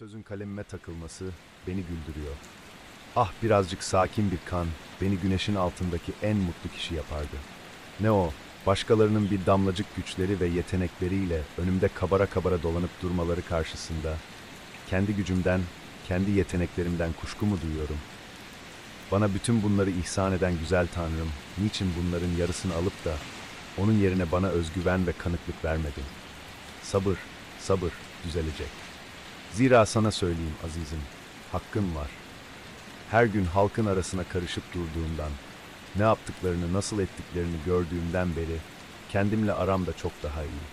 sözün kalemime takılması beni güldürüyor. Ah birazcık sakin bir kan beni güneşin altındaki en mutlu kişi yapardı. Ne o, başkalarının bir damlacık güçleri ve yetenekleriyle önümde kabara kabara dolanıp durmaları karşısında kendi gücümden, kendi yeteneklerimden kuşku mu duyuyorum? Bana bütün bunları ihsan eden güzel Tanrım, niçin bunların yarısını alıp da onun yerine bana özgüven ve kanıklık vermedin? Sabır, sabır düzelecek. Zira sana söyleyeyim azizim, hakkın var. Her gün halkın arasına karışıp durduğundan, ne yaptıklarını, nasıl ettiklerini gördüğümden beri kendimle aram da çok daha iyi.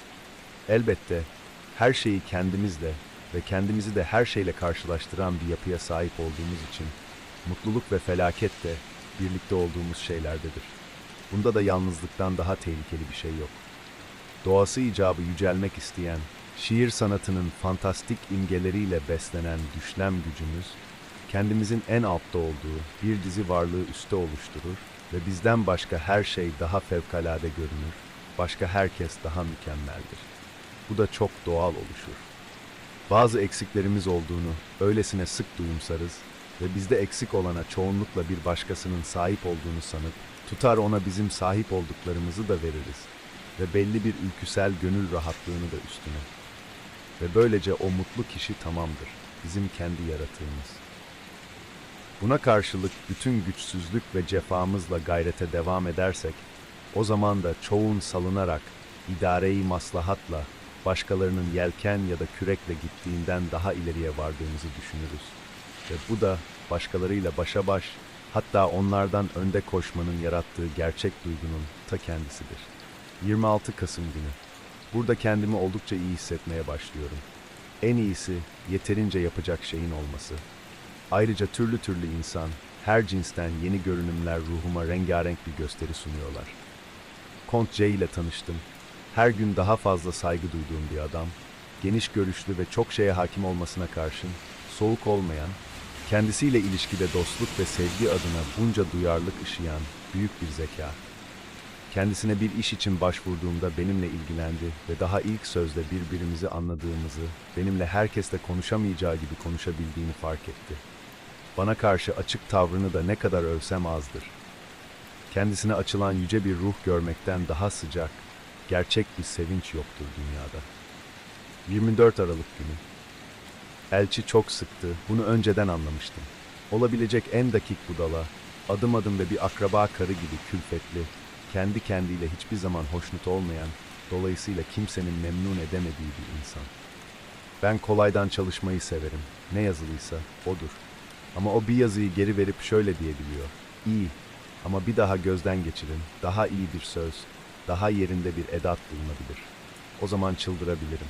Elbette her şeyi kendimizle ve kendimizi de her şeyle karşılaştıran bir yapıya sahip olduğumuz için mutluluk ve felaket de birlikte olduğumuz şeylerdedir. Bunda da yalnızlıktan daha tehlikeli bir şey yok. Doğası icabı yücelmek isteyen, şiir sanatının fantastik imgeleriyle beslenen düşlem gücümüz, kendimizin en altta olduğu bir dizi varlığı üste oluşturur ve bizden başka her şey daha fevkalade görünür, başka herkes daha mükemmeldir. Bu da çok doğal oluşur. Bazı eksiklerimiz olduğunu öylesine sık duyumsarız ve bizde eksik olana çoğunlukla bir başkasının sahip olduğunu sanıp tutar ona bizim sahip olduklarımızı da veririz ve belli bir ülküsel gönül rahatlığını da üstüne. Ve böylece o mutlu kişi tamamdır, bizim kendi yaratığımız. Buna karşılık bütün güçsüzlük ve cefamızla gayrete devam edersek, o zaman da çoğun salınarak, idareyi maslahatla, başkalarının yelken ya da kürekle gittiğinden daha ileriye vardığımızı düşünürüz. Ve bu da başkalarıyla başa baş, hatta onlardan önde koşmanın yarattığı gerçek duygunun ta kendisidir. 26 Kasım günü. Burada kendimi oldukça iyi hissetmeye başlıyorum. En iyisi yeterince yapacak şeyin olması. Ayrıca türlü türlü insan, her cinsten yeni görünümler ruhuma rengarenk bir gösteri sunuyorlar. Kont J ile tanıştım. Her gün daha fazla saygı duyduğum bir adam, geniş görüşlü ve çok şeye hakim olmasına karşın soğuk olmayan, kendisiyle ilişkide dostluk ve sevgi adına bunca duyarlılık ışıyan büyük bir zeka. Kendisine bir iş için başvurduğumda benimle ilgilendi ve daha ilk sözde birbirimizi anladığımızı, benimle herkesle konuşamayacağı gibi konuşabildiğini fark etti. Bana karşı açık tavrını da ne kadar övsem azdır. Kendisine açılan yüce bir ruh görmekten daha sıcak, gerçek bir sevinç yoktur dünyada. 24 Aralık günü. Elçi çok sıktı, bunu önceden anlamıştım. Olabilecek en dakik budala, adım adım ve bir akraba karı gibi külfetli, kendi kendiyle hiçbir zaman hoşnut olmayan, dolayısıyla kimsenin memnun edemediği bir insan. Ben kolaydan çalışmayı severim. Ne yazılıysa odur. Ama o bir yazıyı geri verip şöyle diyebiliyor. İyi ama bir daha gözden geçirin. Daha iyi bir söz, daha yerinde bir edat bulunabilir. O zaman çıldırabilirim.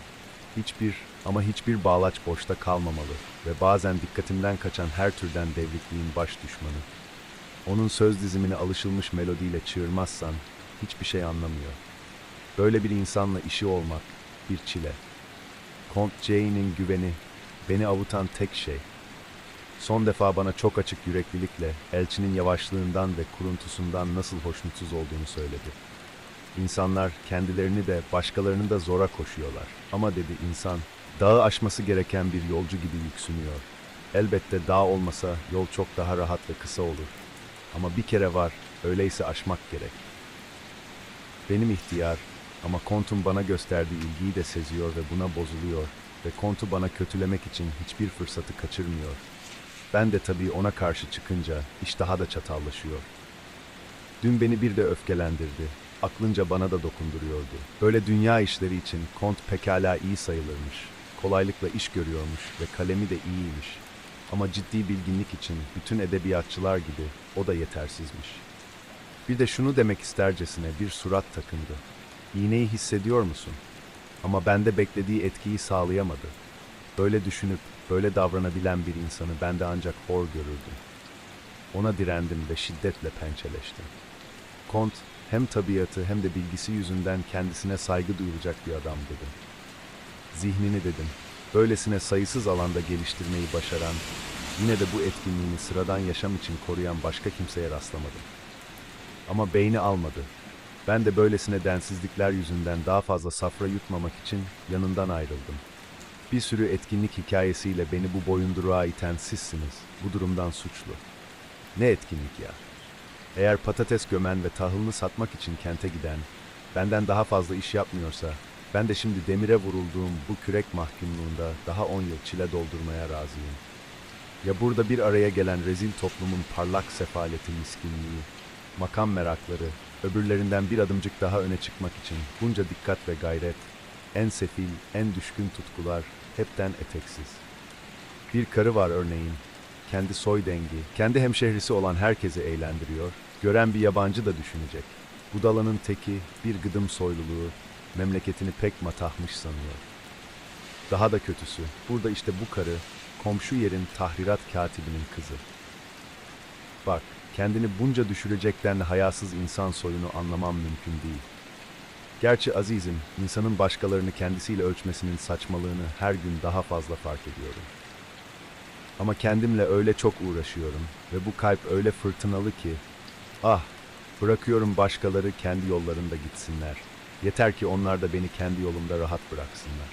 Hiçbir ama hiçbir bağlaç boşta kalmamalı ve bazen dikkatimden kaçan her türden devrikliğin baş düşmanı. Onun söz dizimini alışılmış melodiyle çığırmazsan hiçbir şey anlamıyor. Böyle bir insanla işi olmak bir çile. Kont Jane'in güveni beni avutan tek şey. Son defa bana çok açık yüreklilikle elçinin yavaşlığından ve kuruntusundan nasıl hoşnutsuz olduğunu söyledi. İnsanlar kendilerini de başkalarını da zora koşuyorlar. Ama dedi insan, dağı aşması gereken bir yolcu gibi yüksünüyor. Elbette dağ olmasa yol çok daha rahat ve kısa olur. Ama bir kere var, öyleyse aşmak gerek. Benim ihtiyar ama kontun bana gösterdiği ilgiyi de seziyor ve buna bozuluyor ve kontu bana kötülemek için hiçbir fırsatı kaçırmıyor. Ben de tabii ona karşı çıkınca iş daha da çatallaşıyor. Dün beni bir de öfkelendirdi. Aklınca bana da dokunduruyordu. Böyle dünya işleri için kont pekala iyi sayılırmış. Kolaylıkla iş görüyormuş ve kalemi de iyiymiş. Ama ciddi bilginlik için bütün edebiyatçılar gibi o da yetersizmiş. Bir de şunu demek istercesine bir surat takındı. İğneyi hissediyor musun? Ama bende beklediği etkiyi sağlayamadı. Böyle düşünüp böyle davranabilen bir insanı ben de ancak hor görürdüm. Ona direndim ve şiddetle pençeleştim. Kont hem tabiatı hem de bilgisi yüzünden kendisine saygı duyulacak bir adam dedim. Zihnini dedim, böylesine sayısız alanda geliştirmeyi başaran, yine de bu etkinliğini sıradan yaşam için koruyan başka kimseye rastlamadım. Ama beyni almadı. Ben de böylesine densizlikler yüzünden daha fazla safra yutmamak için yanından ayrıldım. Bir sürü etkinlik hikayesiyle beni bu boyunduruğa iten sizsiniz. Bu durumdan suçlu. Ne etkinlik ya? Eğer patates gömen ve tahılını satmak için kente giden, benden daha fazla iş yapmıyorsa, ben de şimdi demire vurulduğum bu kürek mahkumluğunda daha 10 yıl çile doldurmaya razıyım. Ya burada bir araya gelen rezil toplumun parlak sefaleti miskinliği, makam merakları, öbürlerinden bir adımcık daha öne çıkmak için bunca dikkat ve gayret, en sefil, en düşkün tutkular hepten eteksiz. Bir karı var örneğin, kendi soy dengi, kendi hemşehrisi olan herkesi eğlendiriyor, gören bir yabancı da düşünecek. Budalanın teki, bir gıdım soyluluğu, memleketini pek matahmış sanıyor. Daha da kötüsü, burada işte bu karı, komşu yerin tahrirat katibinin kızı. Bak, kendini bunca düşürecekten hayasız insan soyunu anlamam mümkün değil. Gerçi azizim, insanın başkalarını kendisiyle ölçmesinin saçmalığını her gün daha fazla fark ediyorum. Ama kendimle öyle çok uğraşıyorum ve bu kalp öyle fırtınalı ki, ah, bırakıyorum başkaları kendi yollarında gitsinler. Yeter ki onlar da beni kendi yolumda rahat bıraksınlar.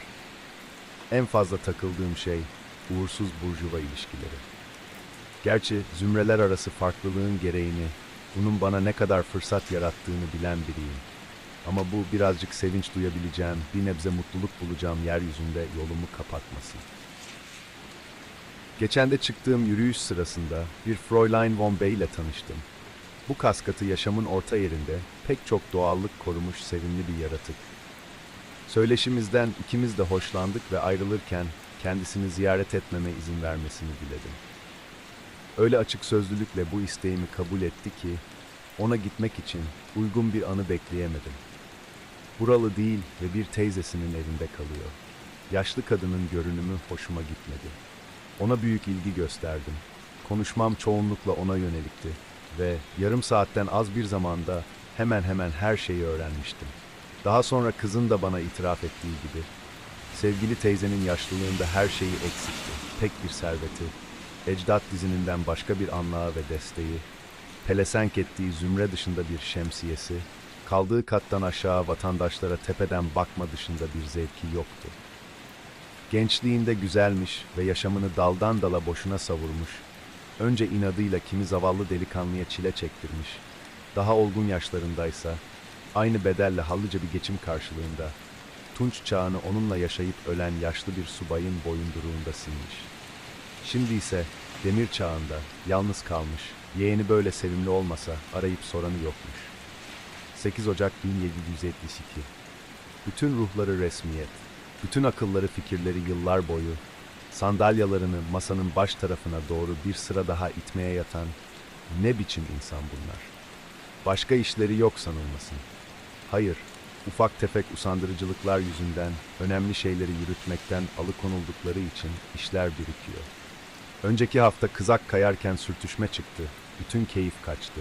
En fazla takıldığım şey uğursuz burjuva ilişkileri. Gerçi zümreler arası farklılığın gereğini, bunun bana ne kadar fırsat yarattığını bilen biriyim. Ama bu birazcık sevinç duyabileceğim, bir nebze mutluluk bulacağım yeryüzünde yolumu kapatmasın. Geçen de çıktığım yürüyüş sırasında bir Fräulein von Bey ile tanıştım. Bu kaskatı yaşamın orta yerinde pek çok doğallık korumuş sevimli bir yaratık. Söyleşimizden ikimiz de hoşlandık ve ayrılırken kendisini ziyaret etmeme izin vermesini diledim. Öyle açık sözlülükle bu isteğimi kabul etti ki ona gitmek için uygun bir anı bekleyemedim. Buralı değil ve bir teyzesinin evinde kalıyor. Yaşlı kadının görünümü hoşuma gitmedi. Ona büyük ilgi gösterdim. Konuşmam çoğunlukla ona yönelikti ve yarım saatten az bir zamanda hemen hemen her şeyi öğrenmiştim. Daha sonra kızın da bana itiraf ettiği gibi sevgili teyzenin yaşlılığında her şeyi eksikti. Pek bir serveti, ecdat dizininden başka bir anlağı ve desteği, pelesenk ettiği zümre dışında bir şemsiyesi, kaldığı kattan aşağı vatandaşlara tepeden bakma dışında bir zevki yoktu. Gençliğinde güzelmiş ve yaşamını daldan dala boşuna savurmuş, önce inadıyla kimi zavallı delikanlıya çile çektirmiş, daha olgun yaşlarındaysa, aynı bedelle hallıca bir geçim karşılığında, tunç çağını onunla yaşayıp ölen yaşlı bir subayın boyunduruğunda silmiş. Şimdi ise demir çağında yalnız kalmış, yeğeni böyle sevimli olmasa arayıp soranı yokmuş. 8 Ocak 1772 Bütün ruhları resmiyet, bütün akılları fikirleri yıllar boyu, sandalyalarını masanın baş tarafına doğru bir sıra daha itmeye yatan ne biçim insan bunlar? Başka işleri yok sanılmasın. Hayır, ufak tefek usandırıcılıklar yüzünden önemli şeyleri yürütmekten alıkonuldukları için işler birikiyor. Önceki hafta kızak kayarken sürtüşme çıktı. Bütün keyif kaçtı.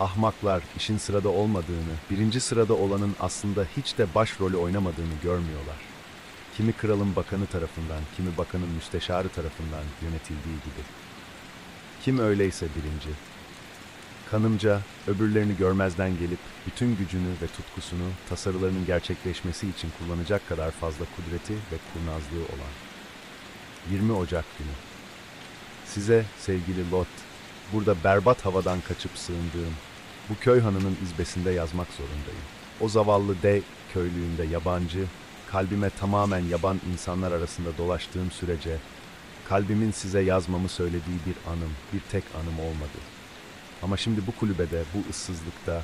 Ahmaklar işin sırada olmadığını, birinci sırada olanın aslında hiç de başrolü oynamadığını görmüyorlar. Kimi kralın bakanı tarafından, kimi bakanın müsteşarı tarafından yönetildiği gibi. Kim öyleyse birinci. Kanımca öbürlerini görmezden gelip bütün gücünü ve tutkusunu tasarılarının gerçekleşmesi için kullanacak kadar fazla kudreti ve kurnazlığı olan. 20 Ocak günü. Size sevgili Lot, burada berbat havadan kaçıp sığındığım bu köy hanının izbesinde yazmak zorundayım. O zavallı de köylüğünde yabancı, kalbime tamamen yaban insanlar arasında dolaştığım sürece kalbimin size yazmamı söylediği bir anım, bir tek anım olmadı. Ama şimdi bu kulübede, bu ıssızlıkta,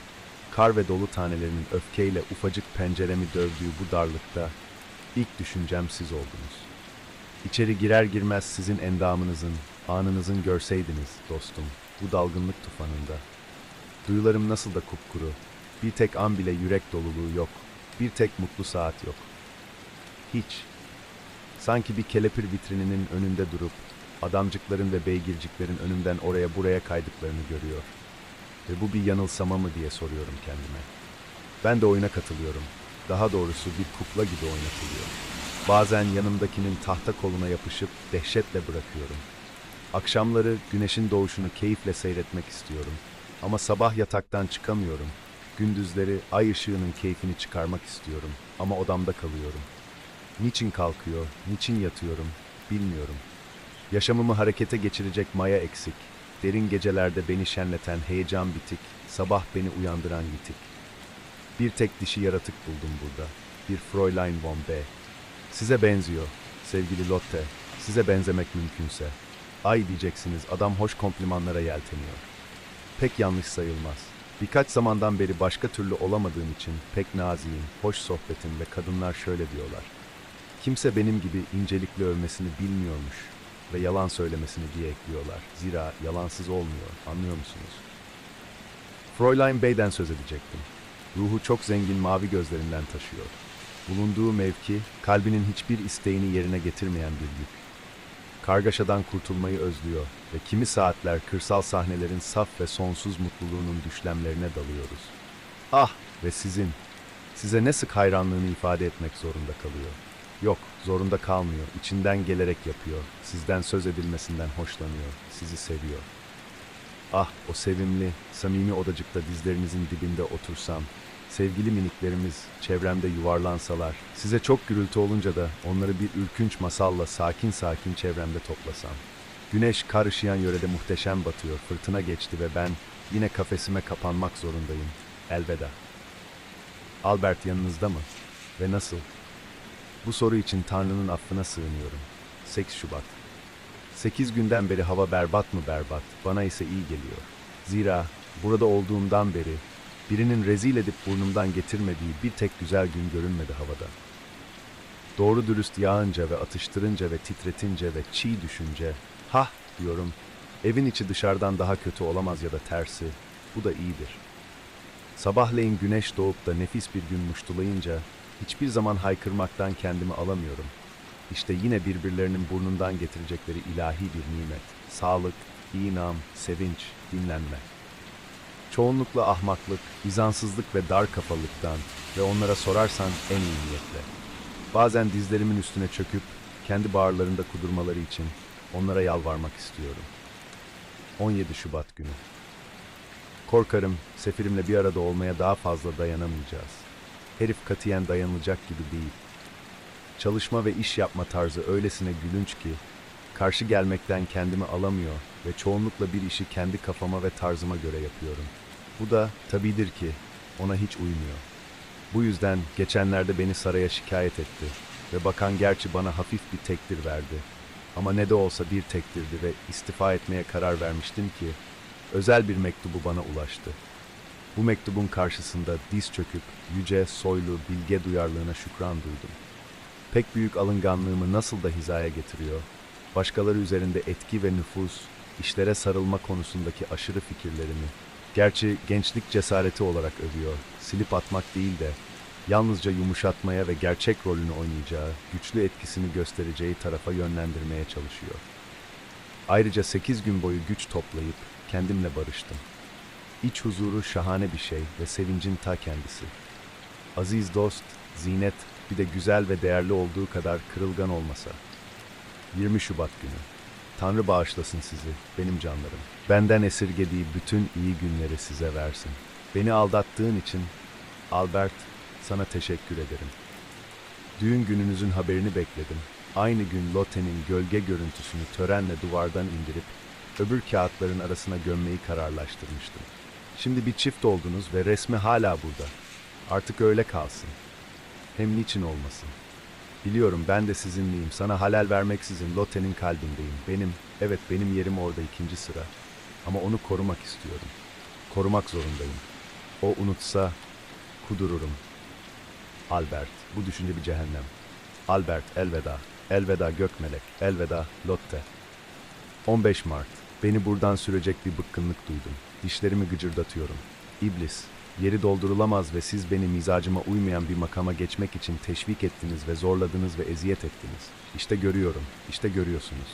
kar ve dolu tanelerinin öfkeyle ufacık penceremi dövdüğü bu darlıkta ilk düşüncem siz oldunuz. İçeri girer girmez sizin endamınızın, anınızın görseydiniz dostum, bu dalgınlık tufanında. Duyularım nasıl da kupkuru, bir tek an bile yürek doluluğu yok, bir tek mutlu saat yok. Hiç. Sanki bir kelepir vitrininin önünde durup, adamcıkların ve beygirciklerin önümden oraya buraya kaydıklarını görüyor. Ve bu bir yanılsama mı diye soruyorum kendime. Ben de oyuna katılıyorum. Daha doğrusu bir kukla gibi oynatılıyor. Bazen yanımdakinin tahta koluna yapışıp dehşetle bırakıyorum. Akşamları güneşin doğuşunu keyifle seyretmek istiyorum. Ama sabah yataktan çıkamıyorum. Gündüzleri ay ışığının keyfini çıkarmak istiyorum ama odamda kalıyorum. Niçin kalkıyor, niçin yatıyorum, bilmiyorum. Yaşamımı harekete geçirecek maya eksik. Derin gecelerde beni şenleten heyecan bitik, sabah beni uyandıran yitik. Bir tek dişi yaratık buldum burada. Bir Fräulein von B. Size benziyor, sevgili Lotte. Size benzemek mümkünse. Ay diyeceksiniz, adam hoş komplimanlara yelteniyor. Pek yanlış sayılmaz. Birkaç zamandan beri başka türlü olamadığım için pek naziyim, hoş sohbetim ve kadınlar şöyle diyorlar. Kimse benim gibi incelikli övmesini bilmiyormuş ve yalan söylemesini diye ekliyorlar. Zira yalansız olmuyor, anlıyor musunuz? Fräulein Bey'den söz edecektim. Ruhu çok zengin mavi gözlerinden taşıyor. Bulunduğu mevki, kalbinin hiçbir isteğini yerine getirmeyen bir yük. Kargaşadan kurtulmayı özlüyor ve kimi saatler kırsal sahnelerin saf ve sonsuz mutluluğunun düşlemlerine dalıyoruz. Ah ve sizin, size ne sık hayranlığını ifade etmek zorunda kalıyor. Yok, zorunda kalmıyor, içinden gelerek yapıyor, sizden söz edilmesinden hoşlanıyor, sizi seviyor. Ah o sevimli, samimi odacıkta dizlerinizin dibinde otursam, sevgili miniklerimiz çevremde yuvarlansalar, size çok gürültü olunca da onları bir ürkünç masalla sakin sakin çevremde toplasam. Güneş kar yörede muhteşem batıyor, fırtına geçti ve ben yine kafesime kapanmak zorundayım. Elveda. Albert yanınızda mı? Ve nasıl? Bu soru için Tanrı'nın affına sığınıyorum. 8 Şubat. 8 günden beri hava berbat mı berbat, bana ise iyi geliyor. Zira burada olduğumdan beri birinin rezil edip burnumdan getirmediği bir tek güzel gün görünmedi havada. Doğru dürüst yağınca ve atıştırınca ve titretince ve çiğ düşünce, hah diyorum, evin içi dışarıdan daha kötü olamaz ya da tersi, bu da iyidir. Sabahleyin güneş doğup da nefis bir gün muştulayınca, hiçbir zaman haykırmaktan kendimi alamıyorum. İşte yine birbirlerinin burnundan getirecekleri ilahi bir nimet. Sağlık, inam, sevinç, dinlenme. Çoğunlukla ahmaklık, izansızlık ve dar kafalılıktan ve onlara sorarsan en iyi niyetle. Bazen dizlerimin üstüne çöküp kendi bağırlarında kudurmaları için onlara yalvarmak istiyorum. 17 Şubat günü. Korkarım sefirimle bir arada olmaya daha fazla dayanamayacağız. Herif katiyen dayanılacak gibi değil. Çalışma ve iş yapma tarzı öylesine gülünç ki karşı gelmekten kendimi alamıyor ve çoğunlukla bir işi kendi kafama ve tarzıma göre yapıyorum. Bu da tabidir ki ona hiç uymuyor. Bu yüzden geçenlerde beni saraya şikayet etti ve bakan gerçi bana hafif bir tekdir verdi. Ama ne de olsa bir tektirdi ve istifa etmeye karar vermiştim ki özel bir mektubu bana ulaştı. Bu mektubun karşısında diz çöküp yüce, soylu, bilge duyarlılığına şükran duydum. Pek büyük alınganlığımı nasıl da hizaya getiriyor, başkaları üzerinde etki ve nüfuz, işlere sarılma konusundaki aşırı fikirlerimi, gerçi gençlik cesareti olarak övüyor, silip atmak değil de, yalnızca yumuşatmaya ve gerçek rolünü oynayacağı, güçlü etkisini göstereceği tarafa yönlendirmeye çalışıyor. Ayrıca 8 gün boyu güç toplayıp kendimle barıştım. İç huzuru şahane bir şey ve sevincin ta kendisi. Aziz dost, zinet bir de güzel ve değerli olduğu kadar kırılgan olmasa. 20 Şubat günü. Tanrı bağışlasın sizi, benim canlarım. Benden esirgediği bütün iyi günleri size versin. Beni aldattığın için, Albert, sana teşekkür ederim. Düğün gününüzün haberini bekledim. Aynı gün Lotte'nin gölge görüntüsünü törenle duvardan indirip öbür kağıtların arasına gömmeyi kararlaştırmıştım. Şimdi bir çift oldunuz ve resmi hala burada. Artık öyle kalsın. Hem niçin olmasın? Biliyorum ben de sizinleyim. Sana halel vermeksizin Lotte'nin kalbindeyim. Benim, evet benim yerim orada ikinci sıra. Ama onu korumak istiyorum. Korumak zorundayım. O unutsa kudururum. Albert, bu düşünce bir cehennem. Albert, elveda. Elveda Gökmelek, elveda Lotte. 15 Mart. Beni buradan sürecek bir bıkkınlık duydum. Dişlerimi gıcırdatıyorum. İblis, yeri doldurulamaz ve siz beni mizacıma uymayan bir makama geçmek için teşvik ettiniz ve zorladınız ve eziyet ettiniz. İşte görüyorum, işte görüyorsunuz.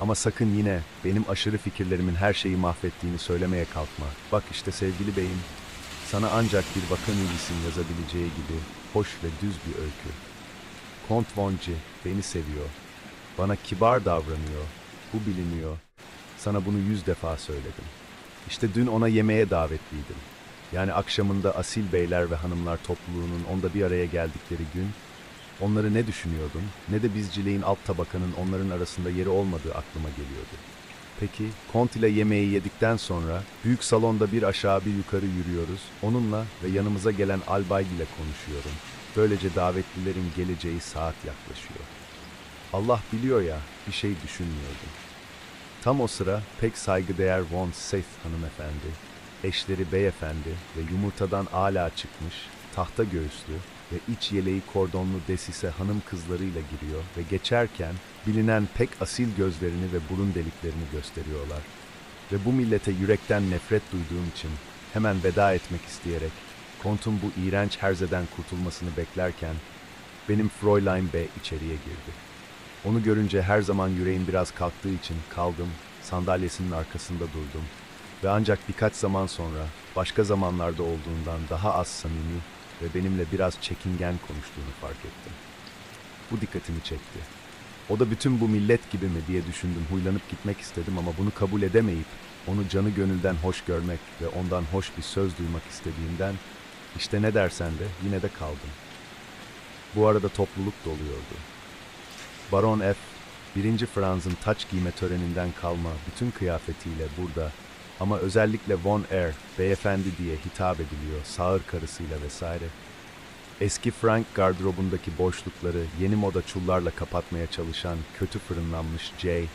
Ama sakın yine benim aşırı fikirlerimin her şeyi mahvettiğini söylemeye kalkma. Bak işte sevgili beyim, sana ancak bir vaka bilgisinin yazabileceği gibi hoş ve düz bir öykü. Kont von G beni seviyor. Bana kibar davranıyor. Bu biliniyor. Sana bunu yüz defa söyledim. İşte dün ona yemeğe davetliydim. Yani akşamında asil beyler ve hanımlar topluluğunun onda bir araya geldikleri gün onları ne düşünüyordum ne de bizcileyin alt tabakanın onların arasında yeri olmadığı aklıma geliyordu. Peki, Kont ile yemeği yedikten sonra büyük salonda bir aşağı bir yukarı yürüyoruz. Onunla ve yanımıza gelen Albayg ile konuşuyorum. Böylece davetlilerin geleceği saat yaklaşıyor. Allah biliyor ya, bir şey düşünmüyordum. Tam o sıra pek saygıdeğer Von Seth hanımefendi, eşleri beyefendi ve yumurtadan ala çıkmış, tahta göğüslü ve iç yeleği kordonlu desise hanım kızlarıyla giriyor ve geçerken bilinen pek asil gözlerini ve burun deliklerini gösteriyorlar. Ve bu millete yürekten nefret duyduğum için hemen veda etmek isteyerek kontun bu iğrenç herzeden kurtulmasını beklerken benim Fräulein Bey içeriye girdi. Onu görünce her zaman yüreğim biraz kalktığı için kaldım, sandalyesinin arkasında durdum ve ancak birkaç zaman sonra başka zamanlarda olduğundan daha az samimi ve benimle biraz çekingen konuştuğunu fark ettim. Bu dikkatimi çekti. O da bütün bu millet gibi mi diye düşündüm, huylanıp gitmek istedim ama bunu kabul edemeyip onu canı gönülden hoş görmek ve ondan hoş bir söz duymak istediğimden işte ne dersen de yine de kaldım. Bu arada topluluk doluyordu. Baron F, 1. Franz'ın taç giyme töreninden kalma bütün kıyafetiyle burada ama özellikle Von Er, beyefendi diye hitap ediliyor, sağır karısıyla vesaire. Eski Frank gardırobundaki boşlukları yeni moda çullarla kapatmaya çalışan kötü fırınlanmış Jay,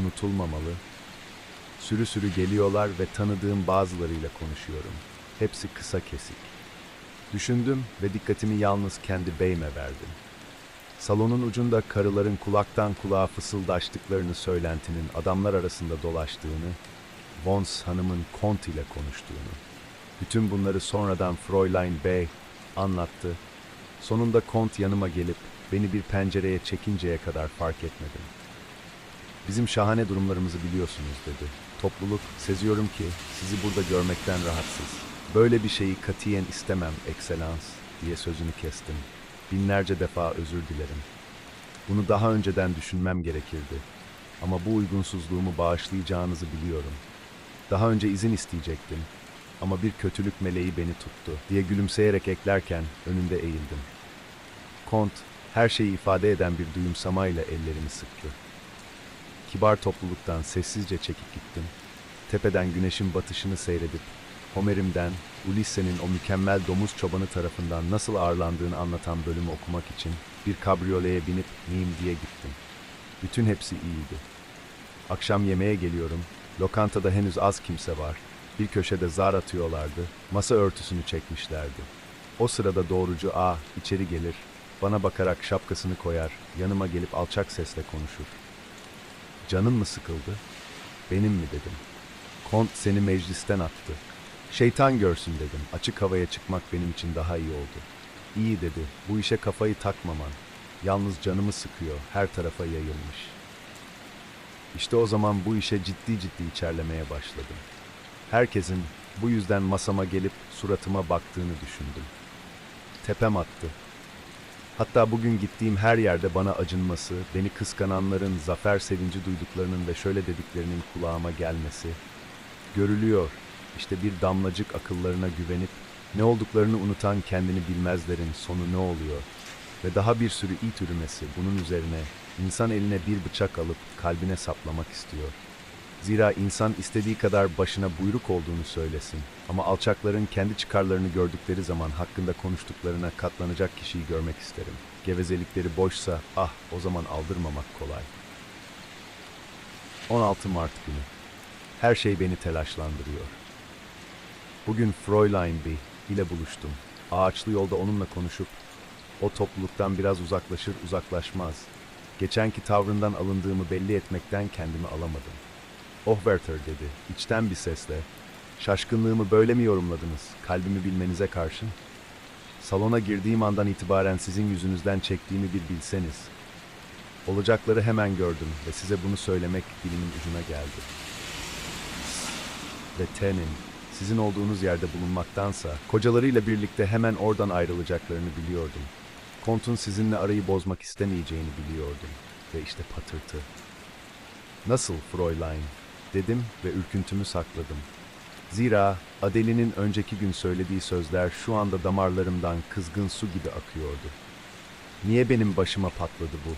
unutulmamalı. Sürü sürü geliyorlar ve tanıdığım bazılarıyla konuşuyorum. Hepsi kısa kesik. Düşündüm ve dikkatimi yalnız kendi beyime verdim. Salonun ucunda karıların kulaktan kulağa fısıldaştıklarını söylentinin adamlar arasında dolaştığını, Vons hanımın Kont ile konuştuğunu. Bütün bunları sonradan Fräulein Bey anlattı. Sonunda Kont yanıma gelip beni bir pencereye çekinceye kadar fark etmedim. Bizim şahane durumlarımızı biliyorsunuz dedi. Topluluk, seziyorum ki sizi burada görmekten rahatsız. Böyle bir şeyi katiyen istemem, ekselans, diye sözünü kestim. Binlerce defa özür dilerim. Bunu daha önceden düşünmem gerekirdi. Ama bu uygunsuzluğumu bağışlayacağınızı biliyorum. Daha önce izin isteyecektim. Ama bir kötülük meleği beni tuttu diye gülümseyerek eklerken önünde eğildim. Kont, her şeyi ifade eden bir duyumsamayla ellerimi sıktı. Kibar topluluktan sessizce çekip gittim. Tepeden güneşin batışını seyredip, Homer'imden, Ulisse'nin o mükemmel domuz çobanı tarafından nasıl ağırlandığını anlatan bölümü okumak için bir kabriyoleye binip miyim diye gittim. Bütün hepsi iyiydi. Akşam yemeğe geliyorum, lokantada henüz az kimse var. Bir köşede zar atıyorlardı, masa örtüsünü çekmişlerdi. O sırada doğrucu A içeri gelir, bana bakarak şapkasını koyar, yanıma gelip alçak sesle konuşur. Canın mı sıkıldı? Benim mi dedim. Kont seni meclisten attı. Şeytan görsün dedim. Açık havaya çıkmak benim için daha iyi oldu. İyi dedi. Bu işe kafayı takmaman. Yalnız canımı sıkıyor. Her tarafa yayılmış. İşte o zaman bu işe ciddi ciddi içerlemeye başladım. Herkesin bu yüzden masama gelip suratıma baktığını düşündüm. Tepem attı. Hatta bugün gittiğim her yerde bana acınması, beni kıskananların zafer sevinci duyduklarının ve şöyle dediklerinin kulağıma gelmesi görülüyor. İşte bir damlacık akıllarına güvenip ne olduklarını unutan kendini bilmezlerin sonu ne oluyor? Ve daha bir sürü it ürümesi bunun üzerine insan eline bir bıçak alıp kalbine saplamak istiyor. Zira insan istediği kadar başına buyruk olduğunu söylesin ama alçakların kendi çıkarlarını gördükleri zaman hakkında konuştuklarına katlanacak kişiyi görmek isterim. Gevezelikleri boşsa ah o zaman aldırmamak kolay. 16 Mart günü. Her şey beni telaşlandırıyor. Bugün Fräulein B ile buluştum. Ağaçlı yolda onunla konuşup o topluluktan biraz uzaklaşır uzaklaşmaz. Geçenki tavrından alındığımı belli etmekten kendimi alamadım. Oh Werther dedi, içten bir sesle. Şaşkınlığımı böyle mi yorumladınız, kalbimi bilmenize karşın? Salona girdiğim andan itibaren sizin yüzünüzden çektiğimi bir bilseniz. Olacakları hemen gördüm ve size bunu söylemek dilimin ucuna geldi. Ve Ten'in sizin olduğunuz yerde bulunmaktansa kocalarıyla birlikte hemen oradan ayrılacaklarını biliyordum. Kont'un sizinle arayı bozmak istemeyeceğini biliyordum. Ve işte patırtı. Nasıl Fräulein? dedim ve ürküntümü sakladım. Zira Adeli'nin önceki gün söylediği sözler şu anda damarlarımdan kızgın su gibi akıyordu. Niye benim başıma patladı bu?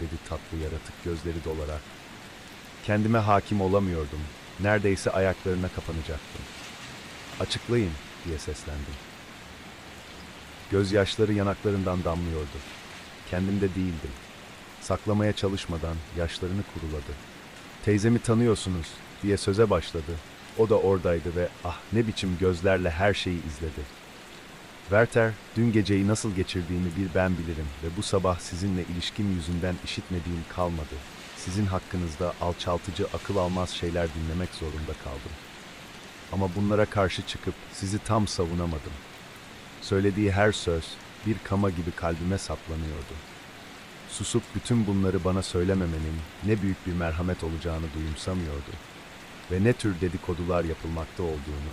dedi tatlı yaratık gözleri dolarak. Kendime hakim olamıyordum. Neredeyse ayaklarına kapanacaktım. Açıklayın diye seslendim. Gözyaşları yanaklarından damlıyordu. Kendimde değildim. Saklamaya çalışmadan yaşlarını kuruladı. Teyzemi tanıyorsunuz diye söze başladı. O da oradaydı ve ah ne biçim gözlerle her şeyi izledi. Werther, dün geceyi nasıl geçirdiğimi bir ben bilirim ve bu sabah sizinle ilişkim yüzünden işitmediğim kalmadı. Sizin hakkınızda alçaltıcı akıl almaz şeyler dinlemek zorunda kaldım. Ama bunlara karşı çıkıp sizi tam savunamadım. Söylediği her söz bir kama gibi kalbime saplanıyordu. Susup bütün bunları bana söylememenin ne büyük bir merhamet olacağını duyumsamıyordu. Ve ne tür dedikodular yapılmakta olduğunu,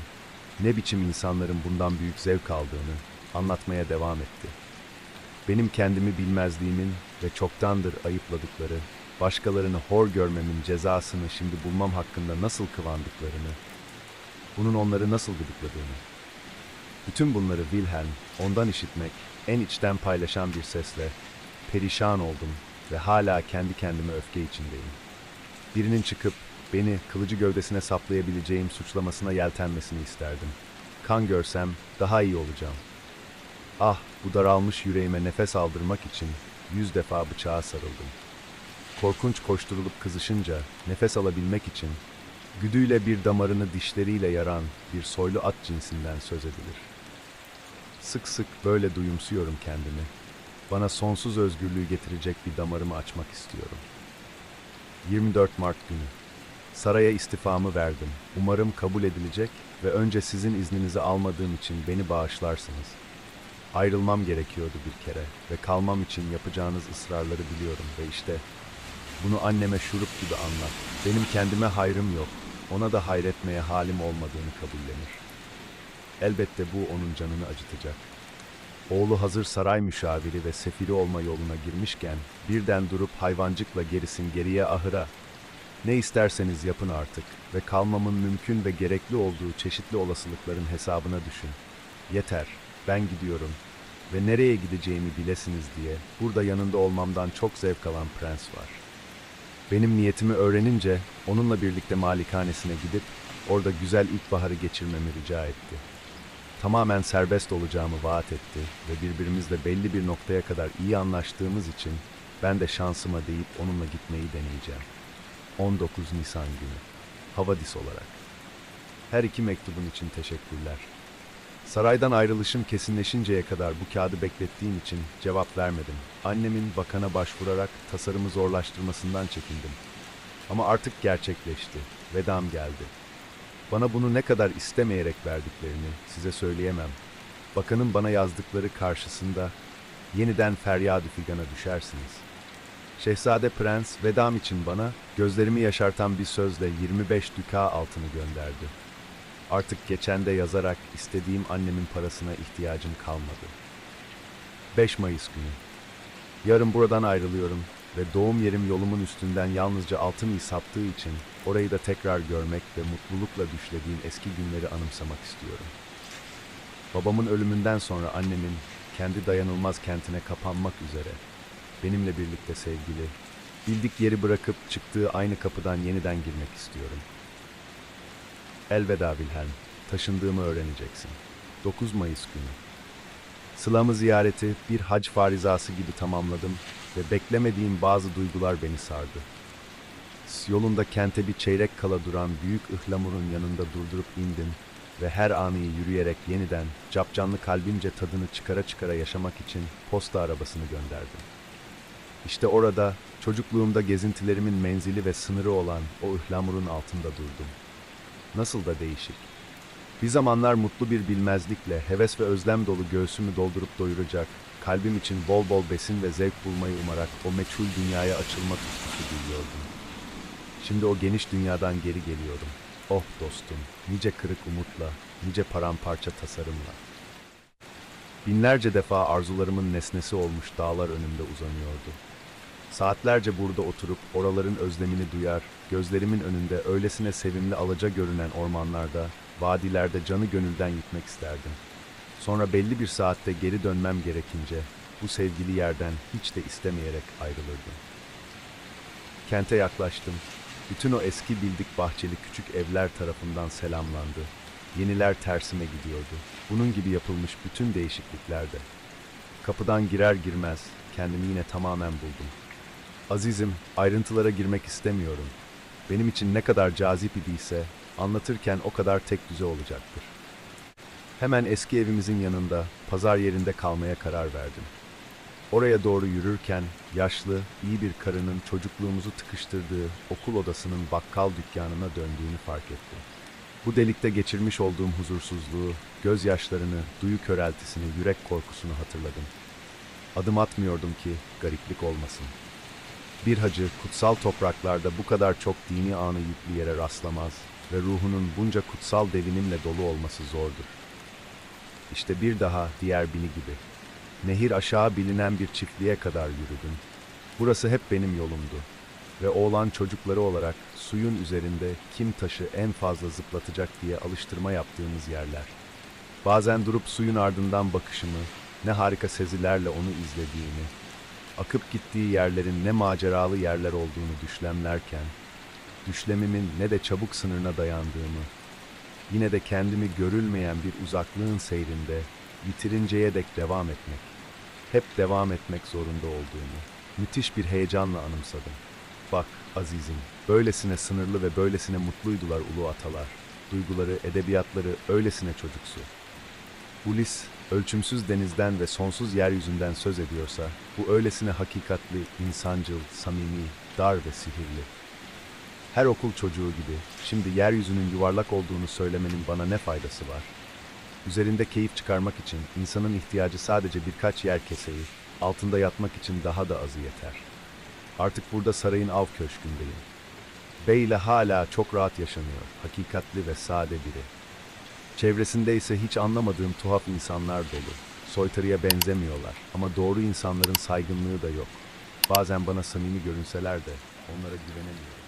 ne biçim insanların bundan büyük zevk aldığını anlatmaya devam etti. Benim kendimi bilmezliğimin ve çoktandır ayıpladıkları, başkalarını hor görmemin cezasını şimdi bulmam hakkında nasıl kıvandıklarını, bunun onları nasıl gıdıkladığını. Bütün bunları Wilhelm ondan işitmek, en içten paylaşan bir sesle perişan oldum ve hala kendi kendime öfke içindeyim. Birinin çıkıp beni kılıcı gövdesine saplayabileceğim suçlamasına yeltenmesini isterdim. Kan görsem daha iyi olacağım. Ah, bu daralmış yüreğime nefes aldırmak için yüz defa bıçağa sarıldım. Korkunç koşturulup kızışınca nefes alabilmek için güdüyle bir damarını dişleriyle yaran bir soylu at cinsinden söz edilir. Sık sık böyle duyumsuyorum kendimi. Bana sonsuz özgürlüğü getirecek bir damarımı açmak istiyorum. 24 Mart günü. Saraya istifamı verdim. Umarım kabul edilecek ve önce sizin izninizi almadığım için beni bağışlarsınız. Ayrılmam gerekiyordu bir kere ve kalmam için yapacağınız ısrarları biliyorum ve işte bunu anneme şurup gibi anlat. Benim kendime hayrım yok. Ona da hayretmeye halim olmadığını kabullenir. Elbette bu onun canını acıtacak. Oğlu hazır saray müşaviri ve sefiri olma yoluna girmişken birden durup hayvancıkla gerisin geriye ahıra. Ne isterseniz yapın artık ve kalmamın mümkün ve gerekli olduğu çeşitli olasılıkların hesabına düşün. Yeter, ben gidiyorum ve nereye gideceğimi bilesiniz diye burada yanında olmamdan çok zevk alan prens var. Benim niyetimi öğrenince onunla birlikte malikanesine gidip orada güzel ilkbaharı geçirmemi rica etti. Tamamen serbest olacağımı vaat etti ve birbirimizle belli bir noktaya kadar iyi anlaştığımız için ben de şansıma deyip onunla gitmeyi deneyeceğim. 19 Nisan günü. Havadis olarak. Her iki mektubun için teşekkürler. Saraydan ayrılışım kesinleşinceye kadar bu kağıdı beklettiğim için cevap vermedim. Annemin bakana başvurarak tasarımı zorlaştırmasından çekindim. Ama artık gerçekleşti. Vedam geldi. Bana bunu ne kadar istemeyerek verdiklerini size söyleyemem. Bakanın bana yazdıkları karşısında yeniden feryad figana düşersiniz. Şehzade Prens vedam için bana gözlerimi yaşartan bir sözle 25 düka altını gönderdi. Artık geçende yazarak istediğim annemin parasına ihtiyacım kalmadı. 5 Mayıs günü. Yarın buradan ayrılıyorum ve doğum yerim yolumun üstünden yalnızca 6 mil saptığı için orayı da tekrar görmek ve mutlulukla düşlediğim eski günleri anımsamak istiyorum. Babamın ölümünden sonra annemin kendi dayanılmaz kentine kapanmak üzere benimle birlikte sevgili, bildik yeri bırakıp çıktığı aynı kapıdan yeniden girmek istiyorum. Elveda Wilhelm, taşındığımı öğreneceksin. 9 Mayıs günü. Sılamı ziyareti bir hac farizası gibi tamamladım ve beklemediğim bazı duygular beni sardı. Yolunda kente bir çeyrek kala duran büyük ıhlamurun yanında durdurup indim ve her anıyı yürüyerek yeniden capcanlı kalbimce tadını çıkara çıkara yaşamak için posta arabasını gönderdim. İşte orada çocukluğumda gezintilerimin menzili ve sınırı olan o ıhlamurun altında durdum. Nasıl da değişik. Bir zamanlar mutlu bir bilmezlikle heves ve özlem dolu göğsümü doldurup doyuracak, kalbim için bol bol besin ve zevk bulmayı umarak o meçhul dünyaya açılma tutkusu duyuyordum. Şimdi o geniş dünyadan geri geliyorum. Oh dostum, nice kırık umutla, nice paramparça tasarımla. Binlerce defa arzularımın nesnesi olmuş dağlar önümde uzanıyordu. Saatlerce burada oturup oraların özlemini duyar, gözlerimin önünde öylesine sevimli alaca görünen ormanlarda, vadilerde canı gönülden gitmek isterdim. Sonra belli bir saatte geri dönmem gerekince, bu sevgili yerden hiç de istemeyerek ayrılırdım. Kente yaklaştım. Bütün o eski bildik bahçeli küçük evler tarafından selamlandı. Yeniler tersime gidiyordu. Bunun gibi yapılmış bütün değişikliklerde. Kapıdan girer girmez kendimi yine tamamen buldum. Azizim, ayrıntılara girmek istemiyorum. Benim için ne kadar cazip idiyse anlatırken o kadar tek düze olacaktır. Hemen eski evimizin yanında, pazar yerinde kalmaya karar verdim. Oraya doğru yürürken yaşlı, iyi bir karının çocukluğumuzu tıkıştırdığı okul odasının bakkal dükkanına döndüğünü fark ettim. Bu delikte geçirmiş olduğum huzursuzluğu, gözyaşlarını, duyu köreltisini, yürek korkusunu hatırladım. Adım atmıyordum ki gariplik olmasın. Bir hacı kutsal topraklarda bu kadar çok dini anı yüklü yere rastlamaz ve ruhunun bunca kutsal devinimle dolu olması zordur. İşte bir daha diğer bini gibi. Nehir aşağı bilinen bir çiftliğe kadar yürüdüm. Burası hep benim yolumdu. Ve oğlan çocukları olarak suyun üzerinde kim taşı en fazla zıplatacak diye alıştırma yaptığımız yerler. Bazen durup suyun ardından bakışımı, ne harika sezilerle onu izlediğimi, akıp gittiği yerlerin ne maceralı yerler olduğunu düşlemlerken, düşlemimin ne de çabuk sınırına dayandığımı, yine de kendimi görülmeyen bir uzaklığın seyrinde yitirinceye dek devam etmek, hep devam etmek zorunda olduğumu, müthiş bir heyecanla anımsadım. Bak azizim, böylesine sınırlı ve böylesine mutluydular ulu atalar. Duyguları, edebiyatları öylesine çocuksu. Ulis, ölçümsüz denizden ve sonsuz yeryüzünden söz ediyorsa, bu öylesine hakikatli, insancıl, samimi, dar ve sihirli. Her okul çocuğu gibi, şimdi yeryüzünün yuvarlak olduğunu söylemenin bana ne faydası var? Üzerinde keyif çıkarmak için insanın ihtiyacı sadece birkaç yer keseyi, altında yatmak için daha da azı yeter. Artık burada sarayın av köşkündeyim. Bey ile hala çok rahat yaşanıyor, hakikatli ve sade biri. Çevresinde ise hiç anlamadığım tuhaf insanlar dolu. Soytarıya benzemiyorlar ama doğru insanların saygınlığı da yok. Bazen bana samimi görünseler de onlara güvenemiyorum.